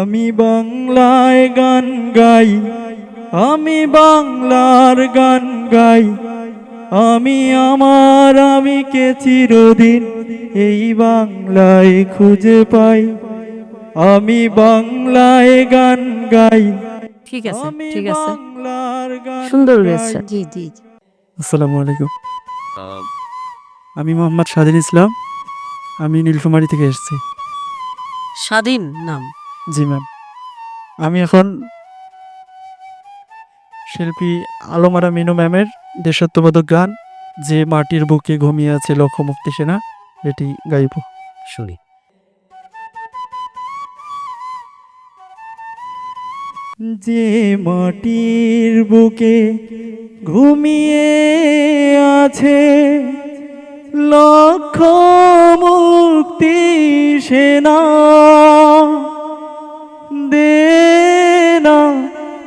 আমি বাংলায় গান গাই আমি বাংলার গান গাই। আমি আমার আমি কে চিরদিন এই বাংলায় খুঁজে পাই। আমি বাংলায় গান গাই। ঠিক আছে ঠিক আছে। বাংলার গান সুন্দর। গেছে জি জি জি। আসসালামু আলাইকুম। আমি মোহাম্মদ স্বাধীন ইসলাম। আমি নীলফামারী থেকে এসেছি। স্বাধীন নাম। জি ম্যাম আমি এখন শিল্পী আলমারা মিনু ম্যামের দেশাত্মবোধক গান যে মাটির বুকে ঘুমিয়ে আছে লক্ষ্যমুক্তি সেনা এটি গাইব। শুনি। যে মাটির বুকে ঘুমিয়ে আছে লক্ষ মুক্তি সেনা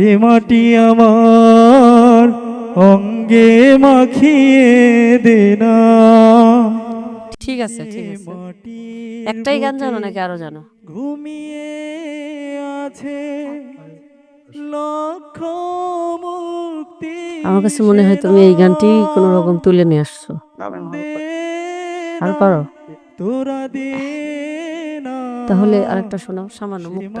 সে মাটি আমার অঙ্গে মাখিয়ে দে না। ঠিক আছে ঠিক আছে। একটাই গান জানো নাকি আরও জানো? ঘুমিয়ে আছে লক্ষ মুক্তি আমার কাছে মনে হয় তুমি এই গানটি কোনো রকম তুলে নিয়ে আসছো। আর পারো তোরা দে না। তাহলে আরেকটা শোনাও সামান্য মুখটা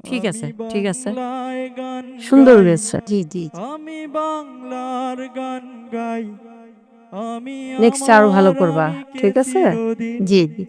ঠিক আছে ঠিক আছে। সুন্দর গেছে জি জি আমি বাংলার গান গাই আমি নেক্সট আরও ভালো করবা ঠিক আছে? জি জি।